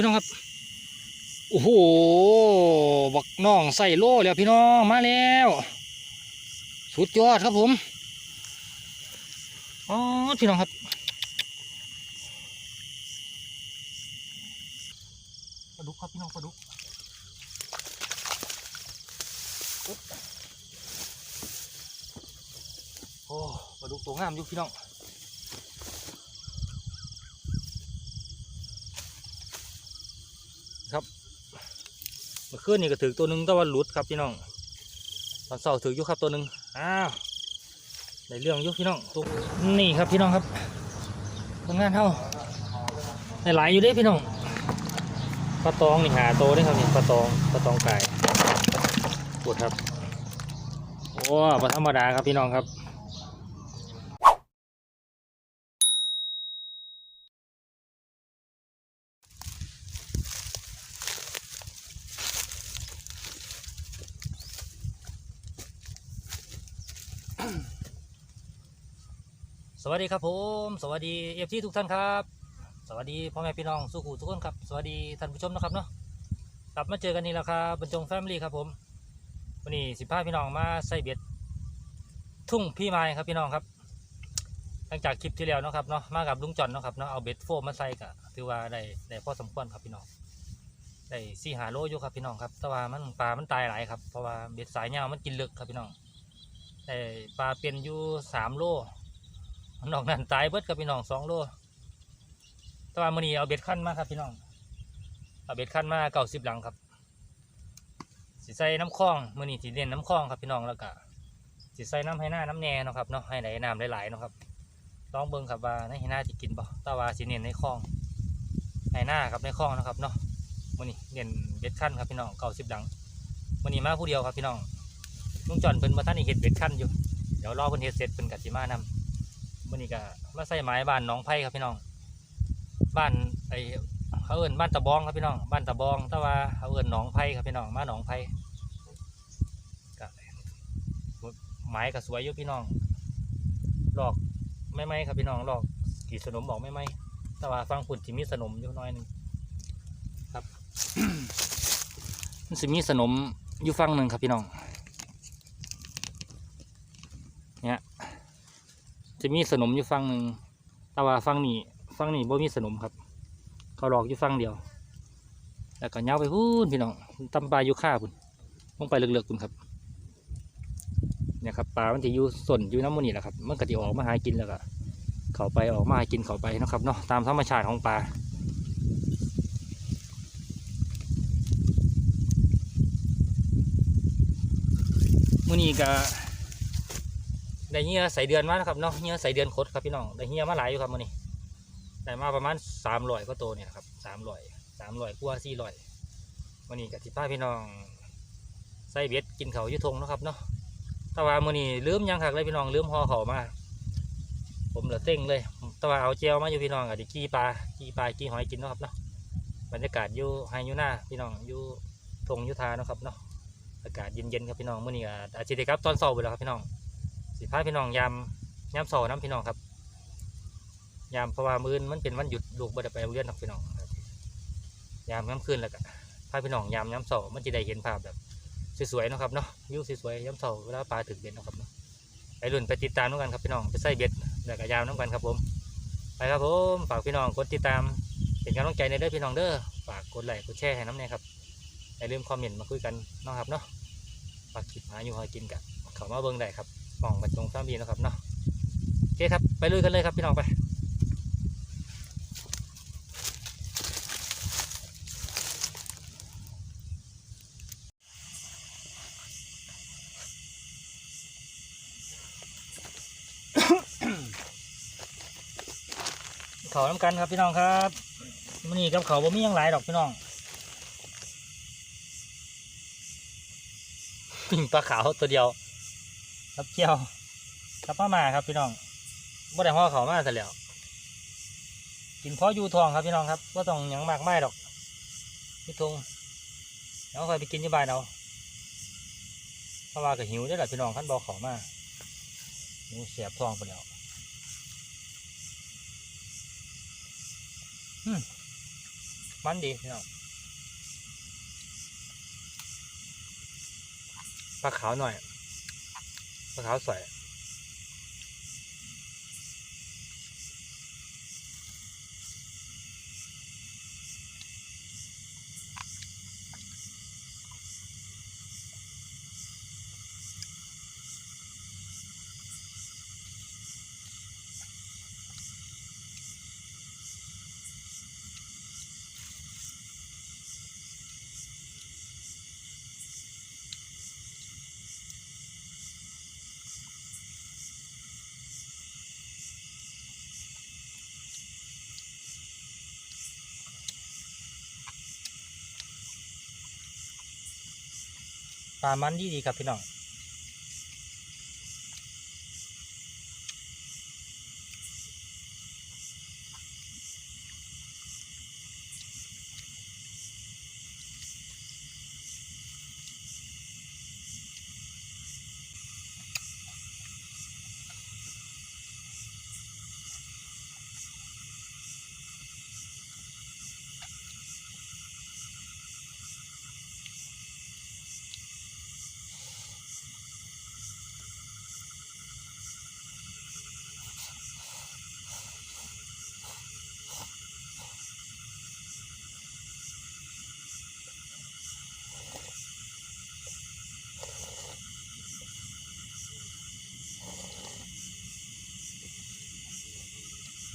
พี่น้องครับโอ้โหบักน้องใส่โล่แล้วพี่น้องมาแล้วสุดยอดครับผมอ๋อพี่น้องครับปลาดุกครับพี่น้องปลาดุกปึ๊บโอ้ปลาดุกตัวงามอยู่พี่น้อง ครับ เมื่อคืนนี่ก็ถือตัวหนึ่งแต่ว่าหลุดครับพี่น้องตอนเสาร์ถืออยู่ครับตัวหนึ่งอ้าวได้เรื่องยู่พี่น้องตัวนี่ครับพี่น้องครับทำงานเท่าได้หลายอยู่ด้พี่น้องปลาตองนี่หาโตได้ครับนี่ปลาตองปลาตองไก่ปวดครับโอ้ปลาธรรมดาครับพี่น้องครับ วัสดีครับผม สวัสดีเอฟทีทุกท่านครับ สวัสดีพ่อแม่พี่น้องสู้ขู่ทุกคนครับ สวัสดีท่านผู้ชมนะครับเนาะกลับมาเจอกันนี่แล้วครับบรรจงแฟมิลี่ครับผมวันนี้สิบห้าพี่น้องมาใส่เบ็ดทุ่งพี่ไม้ครับพี่น้องครับ หลังจากคลิปที่แล้วนะครับเนาะมากับลุงจอนนะครับเนาะเอาเบ็ดโฟมมาใส่กะถือว่าได้ได้พอสมควรครับพี่น้องได้สี่หาโลอยู่ครับพี่น้องครับแต่ว่ามันปลามันตายหลายครับเพราะว่าเบ็ดสายยาวมันกินลึกครับพี่น้องได้ปลาเป็นอยู่สามโล นอกนั้นตายเบิดกับพี่น้องสองโลแต่ว่ามื้อนี้เอาเบ็ดขั้นมาครับพี่น้อง เอาเบ็ดขั้นมาเก้าสิบหลังครับสิใส่น้ำคลองมื้อนี้สิเน้นน้ำคลองครับพี่น้องแล้วก็สิใส่น้ำให้หน้าน้ำแหน่เนาะครับเนาะให้ไหลน้ำหลายๆเนาะครับลองเบิ่งครับว่าในให้หน้าจะกินบ่ต่ว่าสิเน้นในคลองให้หน้าครับในคลองนะครับเนาะมื้อนี้เน้นเบ็ดขั้นครับพี่น้องเก้าสิบหลังมื้อนี้มาผู้เดียวครับพี่น้องลุงจอนเพิ่นมาท่านนี่เฮ็ดเบ็ดขั้นอยู่เดี๋ยวรอเพิ่นเฮ็ดเสร็จเพิ่นก็สิมานำ มื่อนี้ก็มาใส่ไม้บ้านหน้องไผ่ครับพี่น้อง บ้านไอเขาเอิ้นบ้านตะบองครับพี่น้อง บ้านตะบอง แต่ว่าเขาเอิ้นหนองไผ่ครับพี่น้อง มาหนองไผ่ก็ไม้ก็สวยอยู่พี่น้องหลอกไม่ไหมครับพี่น้องหลอกกีสนมบอกไม่ไหมแต่ว่าฟังฝุ่นสิมีสนมอยู่น้อยหนึงครับมันสิมีสนมอยู่ฟังหนึ่งครับพี่น้อง จะมีสนมอยู่ฝั่งหนึ่งแต่ว่าฝั่งนี้ฝั่งนี้บ่มีสนมครับ เขาหลอกอยู่ฝั่งเดียว แล้วก็เงาไปพูนพี่น้องตำปลาอยู่ข้าพุ่นลงไปเลือกๆพุ่นครับเนี่ยครับปลา มันจะอยู่ส่วนอยู่น้ำมันนี่แหละครับ มันก็จะออกมาหากินแล้วก็เขาไปออกมาหากินเขาไปนะครับเนาะตามธรรมชาติของปลามื่อนี้ก็ ได้เหี้ยใส่เดือนมานะครับเนาะเหี้ยใส่เดือนคดครับพี่น้องได้เหี้ยมาหลายอยู่ครับมื้อนี้ได้มาประมาณสามร้อยก็โตเนี่ยครับสามร้อยสามร้อยกว่าสี่ร้อยมื้อนี้กับที่ป้าพี่น้องใส่เบ็ดกินเขาอยุทงนะครับเนาะต่ว่ามื้อนี้ลืมยังคักเลยพี่น้องลืมห่อเขามา ผมเหลือเต้งเลยต่ว่าเอาเจลมาอยู่พี่น้องกับดิกี้ปลากี้ปลากี้หอยกินนะครับเนาะบรรยากาศอยู่ไฮยูน่าพี่น้องอยู่ทงอยุทานะครับเนาะอากาศเย็นๆครับพี่น้องมื้อนี้ก็อาทิตย์ครับตอนเช้าไปแล้วครับพี่น้อง สิพาพี่น้องยามยามสาร์น้ำพี่น้องครับ ยามเพราะว่ามื้อมันเป็นวันหยุดลูกบ่ได้ไปโรงเรียนหรอกพี่น้องยามค่ำคืนแล้วก็พาพี่น้องยามยามสาร์มันจะได้เห็นภาพแบบสวยๆนะครับเนาะวิวสวยๆยามสาร์เวลาปลาถึงเบ็ดนะครับเนาะไปรุ่นไปติดตามน้ำกันครับพี่น้องไปใส่เบ็ดแล้วก็ยามน้ำกันครับผมไปครับผมฝากพี่น้องกดติดตามเป็นกำลังใจในเด้อพี่น้องเด้อฝากกดไลค์กดแชร์ให้น้ำเนี่ยครับอย่าลืมคอมเมนต์มาคุยกันนะครับเนาะฝากคลิปหาอยู่หากินกันเขามาเบิ่งได้ครับ มองไปตรงซ้ำบีนะครับเนาะโอเคครับไปลุยกันเลยครับพี่น้องไปเขาน้ำกันครับพี่น้องครับมันนี่กับเขาบ่มียังหลายดอกพี่น้องปิ่งปลาขาวตัวเดียว ครับเจียวครับมามาครับพี่น้องบ่ได้ห่อเขาวมาซะแล้วกินเพราะอยู่ทองครับพี่น้องครับว่าต้องยังมากไม่ดอกพี่ทงเดี๋ยวค่อยไปกินที่บานเอาเพราะว่าก็หิวได้อแหละพี่น้องขั้นบอกเขามาหิวเสียบทองไปแล้วอืมมันดีพี่น้องปลาขาวหน่อย ปลาขาวส ปลามันดีดีครับพี่น้อง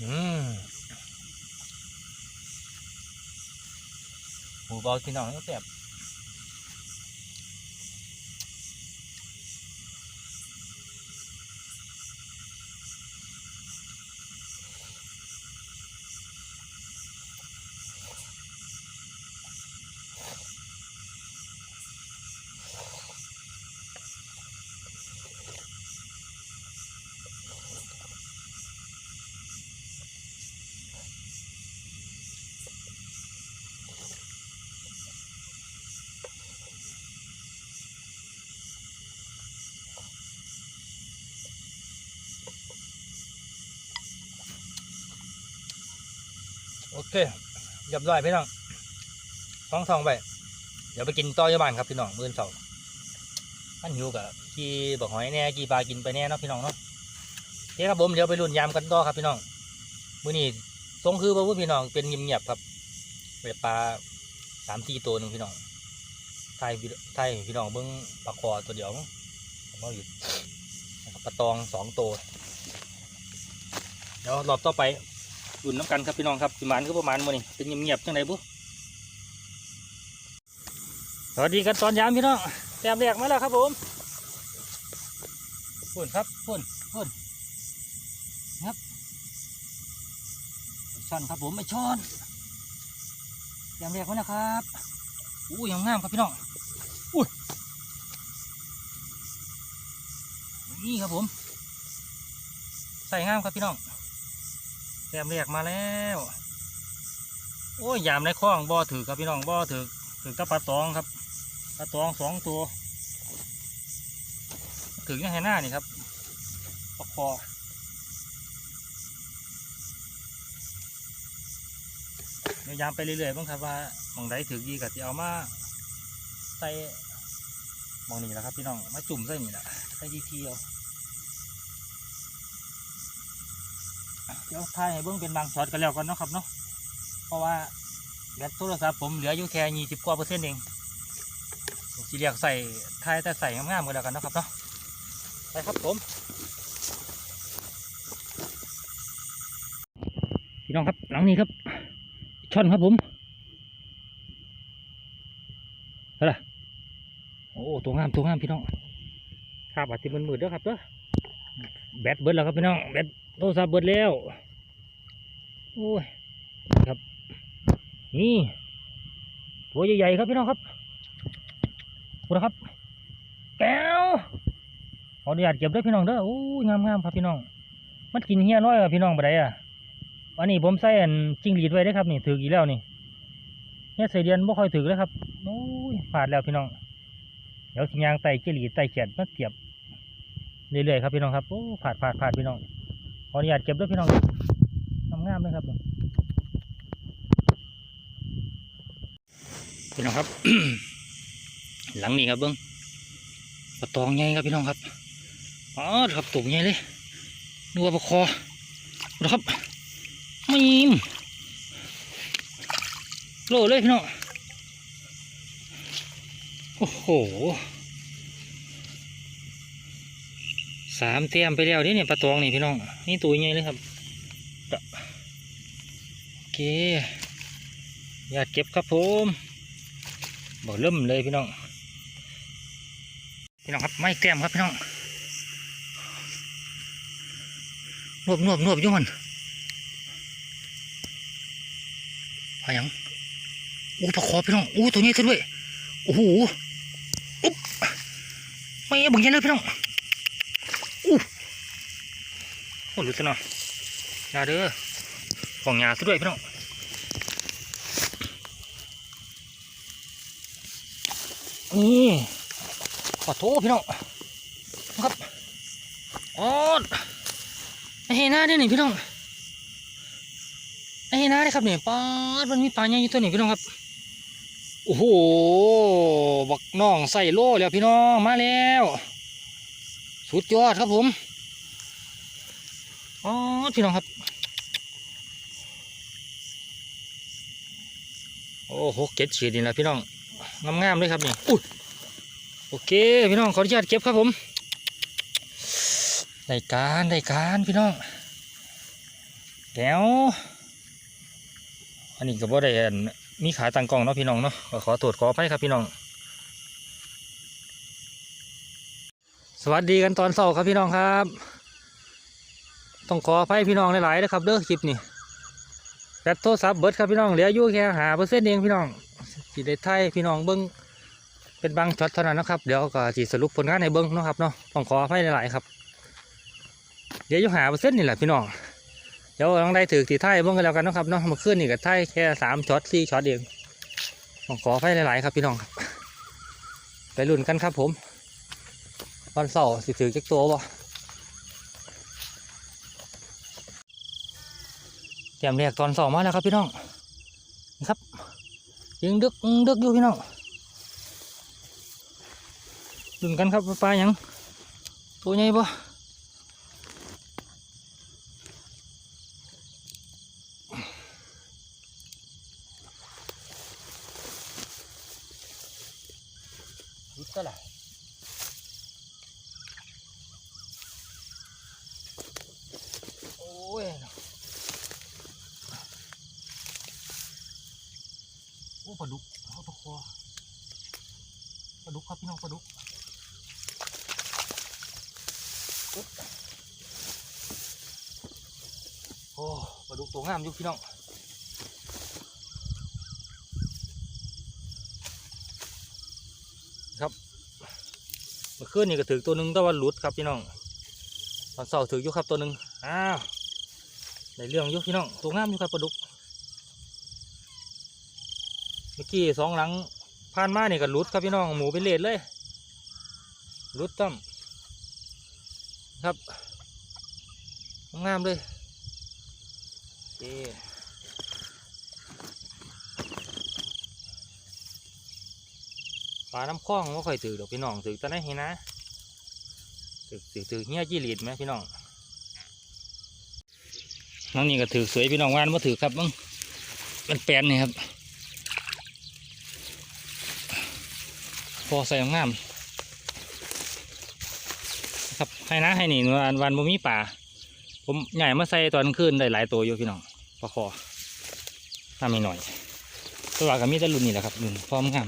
อืม หมูบอลพี่น้องนี่แบบ เคเรียบร้อยพี่น้องท้องทองไป เดี๋ยวไปกินต่อยบ้านครับพี่น้องมื้อเสาร์อันหิวกับกี่บักหอยแน่กี่ปลากินไปแน่เนาะพี่น้องเนาะโอเครับผมเดี๋ยวไปรุ่นยามกันต่อครับพี่น้องมื้อนี้ทรงคือบ่พูดพี่น้องเป็นเงียบๆครับไปปลาสามสี่ตัวหนึ่งพี่น้องไทยไทยพี่น้องเบิ้งปลาคอตัวเดียวผมเอาอยู่ปลาตองสองตัว เดี๋ยวรอบต่อไป รุ่นน้ำกันครับพี่น้องครับประมาณก็ประมาณมือนี้เป็นเงียบๆจังไดบุสวัสดีกันตอนยามพี่น้องแต้มแรกมาแล้วครับผมพุ่นครับพุ่นพุ่นครับช่อนครับผมไม่ช่อนแต้มแรกมาแล้วครับอู้ยังงามครับพี่น้องอุ้ยนี่ครับผม ใส่งามครับพี่น้อง แต้มแรกมาแล้ว โอ้ยยามในคลองบ่อถือครับพี่น้องบ่อถือถึงกับปลาตองครับปลาตองสองตัว ถึงยังไงหน้านี่ครับปลาคอพยายามไปเรื่อยๆบ้างครับว่าหมองใดถึงดีกับที่เอามาใส่หมองนี้แหละครับพี่น้องมาจุ่มใส่นี่แหละใส่ดีทีเอา เดี๋ยวถ่ายให้เบื้องเป็นบางช็อตกันแล้วกันเนาะครับเนาะเพราะว่าแบตโทรศัพท์ผมเหลืออยู่แค่ยี่สิบกว่าเปอร์เซ็นต์เองสีเรียกใส่ทายแต่ใส่งามๆกันแล้วกันเนาะครับเนาะไปครับผมพี่น้องครับหลังนี้ครับ ช่อนครับผมเฮ้ยโอ้ตัวงามตัวงามพี่น้องครับอาจจะมันมืดๆด้อครับเด้อแบตเบิดแล้วครับพี่น้องแบต โทรศัพท์เบิดแล้ว โอ้ย ครับ นี่ตัวใหญ่ๆครับพี่น้องครับดูนะครับแก้วขออนุญาตเก็บด้วยพี่น้องเด้อโอ้ยงามๆครับพี่น้อง มันกินเฮี้ยน้อยกับพี่น้องไปไหนอะวันนี้ผมใส่อันจิ้งหรีดไว้ได้ครับนี่ถืออีกแล้วนี่เฮี้ยใส่เดียนบ่ค่อยถือเลยครับโอ้ยพลาดแล้วพี่น้องเดี๋ยวสิยางไต่จิงหลีดไต่แขนมาเสียบเรื่อยๆครับพี่น้องครับโอ้พลาดพลาดพลาดพี่น้อง ออนุญาตเก็บด้วยพี่น้องงามๆเลยครับพี่น้องครับ หลังนี้ครับเบิ้งปลาตองใหญ่ครับพี่น้องครับอ๋อครับตุ่มใหญ่เลยนึกว่าปลาคอนะครับไมีมโลเลยพี่น้องโอ้โห สามเตรียมไปแล้วนี่เนี่ยปลาตองนี่พี่น้อง นี่ตัวใหญ่เลยครับโอเคอยากเก็บครับผมบ่เริ่มเลยพี่น้อง พี่น้องครับไม่แต้มครับพี่น้องนวบนวบนวบอยุ่มันอะไรยังโอ้ปลาคอพี่น้องโอ้ตัวนี้ซะด้วยโอ้โหอุ๊บไม่บังยันเลยพี่น้องอู้ โอ้หลุดซะหน่อยยาเด้อของยาซะด้วยพี่น้องนี่ขอโทษพี่น้องครับอ๋อไอ้เฮน่าเนี่ยนี่พี่น้องไอ้เฮน่าเนี่ยครับเนี่ยปลาดมันมีปลาใหญ่อยู่ตัวนี้พี่น้องครับโอ้โหบักน้องใส่โล่แล้วพี่น้องมาแล้ว สุดยอดครับผม อพี่น้องครับ โอ้โหเก็ดฉีดนี่แหละพี่น้องงามๆเลยครับนี่อุ้ยโอเคพี่น้องขออนุญาตเก็บครับผมได้การได้การพี่น้องแล้วอันนี้ก็บ่ได้อันมีขาตังกล้องเนาะพี่น้องเนาะขอตรวจขออภัยครับพี่น้อง สวัสดีกันตอนเช้าครับพี่น้องครับ ต้องขออภัยพี่น้องหลายๆนะครับเด้อคลิปนี้แบตโทรศัพท์เบิดครับพี่น้องเหลืออยู่แค่หาเปอร์เซ็นต์เองพี่น้องสิได้ไทยพี่น้องเบิ้งเป็นบางช็อตเท่านั้นนะครับเดี๋ยวก็จีสรุปผลงานในเบิ้งนะครับเนาะต้องขออภัยหลายๆครับเดี๋ยวอยู่หาเปอร์เซ็นต์นี่แหละพี่น้องเดี๋ยวลองได้ถือตีไทยเบิ้งกันแล้วกันนะครับเนาะมื่อคืนนี่กับไทยแค่สามช็อตสี่ช็อตเองต้องขออภัยหลายๆครับพี่น้องครับไปลุ้นกันครับผมวันเสาร์สิถือจักตัวบ่ เตรียมเรียกตอนสองมาแล้วครับพี่น้องนี่ครับยังดึกดึกอยู่พี่น้องดุนกันครับปลาหยังตัวใหญ่ปะรุดก็ล่ะโอ้ยโอ้ปลาดุกเอาตะคอปลาดุกครับพี่น้องปลาดุก โอ้ปลาดุก ตัวงามอยู่พี่น้องครับเมื่อคืนนี่ก็ถือตัวหนึ่งแต่ว่าหลุดครับพี่น้องตอนเสาร์ถืออยู่ครับตัวหนึ่งอ้าวได้เรื่องอยู่พี่น้องตัวงามอยู่ครับปลาดุกเมื่อกี้สองหลังผ่านมาเนี่ก็หลุดครับพี่น้องหมูไปเลดเลยหลุดตั้มครับงามเลย ปลาน้ำคล้องไม่ค่อยถือดอกพี่น้องถือแต่ไหนเห็นนะถือถือถือเฮี้ยจีรีดไหมพี่น้องน้องนี่ก็ถือสวยพี่น้องวานมาถือครับมึงเป็นแปลนนี่ครับ พอใส่งามครับให้นะให้นี่วันวันบ่มีป่าผมใหญ่มาใส่ตอนกลางคืนได้หลายตัวอยู่พี่น้อง ปลาคอทำไม่หน่อยตัวาก็มีแต่รุ่นนี่แหละครับรุ่นพร้อมงาม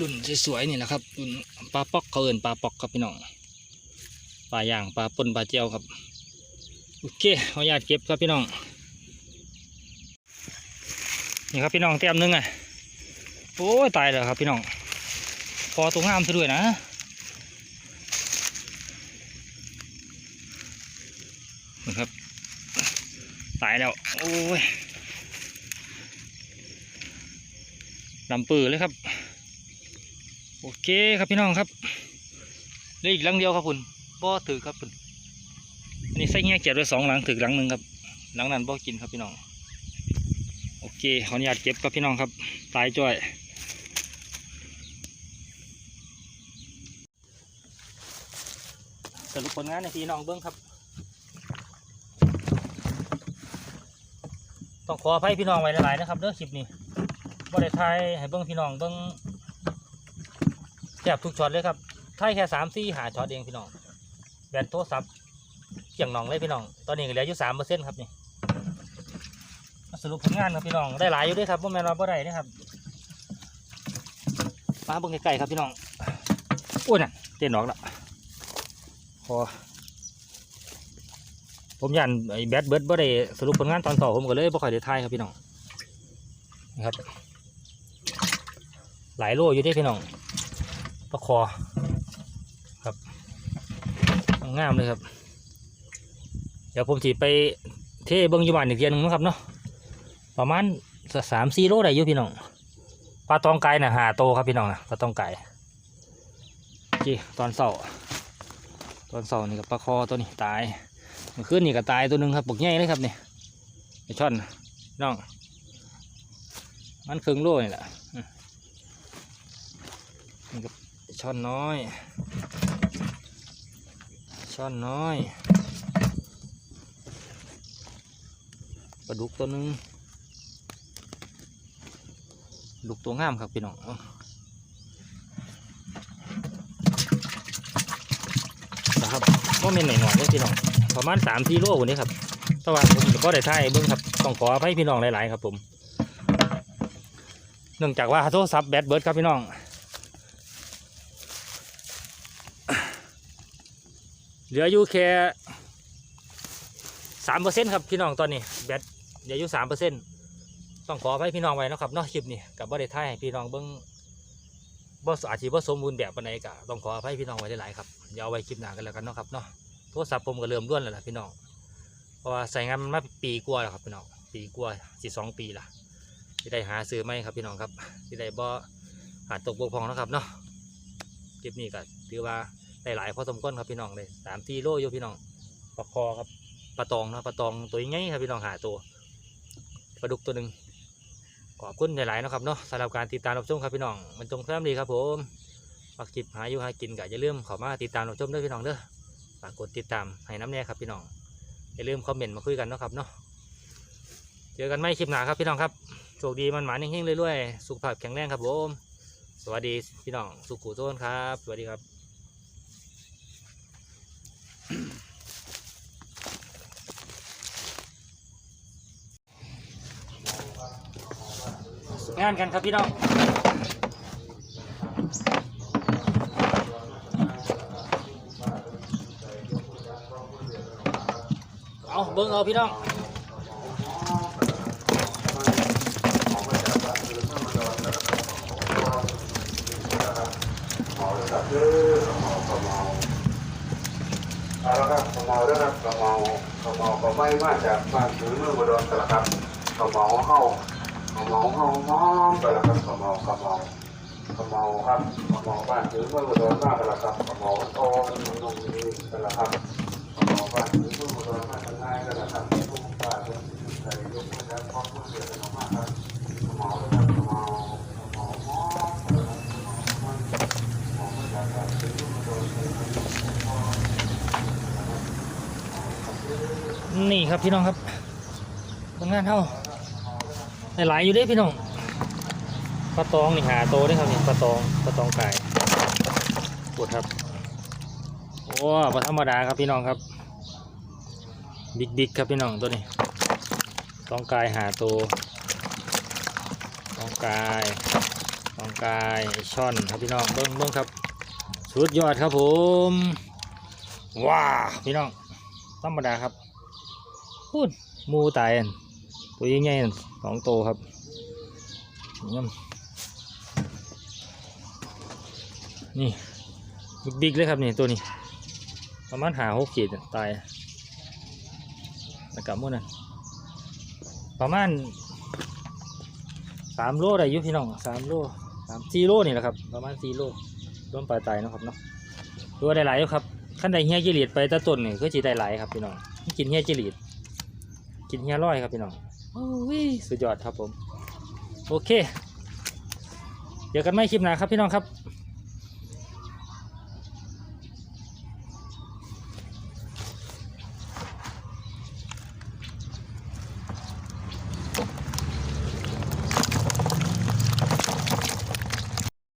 รุ่นสวยๆนี่แหละครับรุ่นปลาปอกเขาเอินปลาปอกครับพี่น้องปลาย่างปลาปนปลาเจียวครับโอเคขออนุญาตเก็บครับพี่น้องนี่ครับพี่น้องเตรียมหนึงอะโอ้ยตายแล้วครับพี่น้องพอตัวงามซะด้วยนะ นะครับ ตายแล้ว โอ้ยลำปือเลยครับ โอเคครับพี่น้องครับเหลืออีกหลังเดียวครับคุณบ่ถือครับคุณอันนี้ใส่เงี้ยเก็บไว้สองหลังถือหลังหนึ่งครับ หลังนั้นบ่กินครับพี่น้อง โอเคขออนุญาตเก็บครับพี่น้องครับ ตายจ้อยสรุปผลงานในพี่น้องเบิ้งครับ ต้องขออภัยพี่น้องไว้หลายๆนะครับเด้อคลิปนี้บ่ได้ถ่ายให้เบิ้งพี่น้องเบิ้งแทบทุกช็อตเลยครับถ่ายแค่สามสี่หาช็อตเองพี่น้องแบตโทรศัพท์เกี่ยงหนองเลยพี่น้อง ตอนนี้ก็เหลืออยู่สามเปอร์เซ็นต์ครับนี่สรุปผลงานครับพี่น้องได้หลายอยู่ด้วยครับบ่แม่นว่าบ่ได้นะครับมาเบิ่งไกลๆครับพี่น้องอุ้ยน่ะเต้นออกและพอ ผมยันไอ้แบตเบิร์ดบ่ได้สรุปผลงานตอนต่อผมก็เลยบ่ค่อยได้ถ่ายครับพี่น้องนะครับ หลายโลอยู่เด้พี่น้องปลาคอครับงามเลยครับ เดี๋ยวผมสีไปเทเบิ้งอยู่บ้านอีกเทียหนึงนะครับเนาะประมาณสามสี่โลได้อยู่พี่น้องปลาตองไก่น่ะหาโตครับพี่น้องนะปลาตองไก่จีตอนเสาร์ตอนเสาร์นี่กับปลาคอตัวนี้ตาย มื่อคืนนี่ก็ตายตัวหนึ่งครับปกใหญ่เลยครับเนี่ไอช่อนพี่น้อง มันครึ่งโลนี่แหละนี่ก็ช่อนน้อย ช่อนน้อยปลาดุกตัวหนึ่งดุกตัวงามครับพี่น้องนะครับก็เม็นหน่อยๆเลยพี่น้อง ประมาณสามทีโลวันนี้ครับแต่ว่าผมก็ได้ถ่ายเบิ้องครับต้องขอให้พี่น้องหลาย ๆ ครับผม เนื่องจากว่าโทรศัพท์แบตเบิร์ดครับพี่น้องเหลืออยู่แค่สามเปอร์เซ็นต์ครับพี่น้องตอนนี้แบตเหลืออยู่สามเปอร์เซ็นต์ต้องขอให้พี่น้องไว้นะครับเนอกคลิปนี้กับบ่ได้ท่ายให้พี่น้องเบิ้องบ่อาจจะบ่สมบูรณ์แบบปานใดก็ต้องขอให้พี่น้องไว้หลายๆครับเดี๋ยวเอาไว้คลิปหน้ากันแล้วกันเนาะครับเนาะ โทรศัพท์ผมก็เริ่มร่วนแล้วล่ะพี่น้องเพราะว่าใส่งานมันมาปีกว่าแล้วครับพี่น้องปีกว่าสิสองปีละที่ได้หาซื้อไหมครับพี่น้องครับที่ได้บ่หาตกบกพองนะครับเนาะคลิปนี้ก็ถือว่าได้หลายพอสมควรครับพี่น้องเลยสามทีโลอยู่พี่น้องปลาคอครับปลาตองนะปลาตองตัวใหญ่ครับพี่น้องหาตัวปลาดุกตัวหนึ่งขอบคุณหลายๆนะครับเนาะสำหรับการติดตามรับชมครับพี่น้องมันจงแฟ้มดีครับผมฝากจิบหาอยู่หากินก็อย่าลืมข้ามาติดตามรับชมด้วยพี่น้องเด้อ ฝากกดติดตามให้น้ำแน่ครับพี่น้องอย่าลืมคอมเมนต์มาคุยกันนะครับเนาะเจอกันไม่คลิปหนาครับพี่น้องครับโชคดีมันหมานเฮงๆเรื่อยๆสุขภาพแข็งแรงครับผมสวัสดีพี่น้องสุขุโต้นครับ สวัสดีครับงานกันครับพี่น้อง เอาเบิ้งเอาพี่น้องเอาละครับขมเมาด้วยครับขมเมาขมเมาก็ไม่มาจากบ้านถือเมืองอุดรกันละครับขมเมาเข้าขมเมาเข้าหอมไปละครับขมเมาขมเมาขมเมาครับขมเมาบ้านถือเมืองอุดรมากกันละครับขมเมาโตนุ่มดีกันละครับขมเมาบ้านถือเมืองอุดรมาก นี่ครับพี่น้องครับผลงานเท่าหลายอยู่ด้พี่น้องปลาตองนี่หาโตได้ครับนี่ปลาตองปลาตองไก่ปวดครับโอ้ปลาธรรมดาครับพี่น้องครับ บิ๊กบิ๊กครับพี่น้องตัวนี้ ต้องกายหาโตตองกายต้องกายช่อนครับพี่น้องเบิ้งเบิ้งครับสุดยอดครับผมว้าพี่น้องธรรมดาครับพูดมูตายอันตัวใหญ่นสองตัวครับนี่นี่บิ๊กๆเลยครับนี่ตัวนี้ประมาณหาหกขีดตาย แล้วกับมุ่นน่ะประมาณสามโลได้อยุพี่น้องสามโลสามสี่โลนี่แหละครับ ประมาณสี่โลรวมปลาตายเนาะครับเนาะตัวได้หลายอยู่ครับขั้นใดเฮียจิรีดไปแตะต้นนี่คือจีได้หลายครับพี่น้องกินเฮียจิรีดกินเฮียร้อยครับพี่น้องโอ้ยสุดยอดครับผม โอเค เดี๋ยวกันไม่คลิปหน้าครับพี่น้องครับ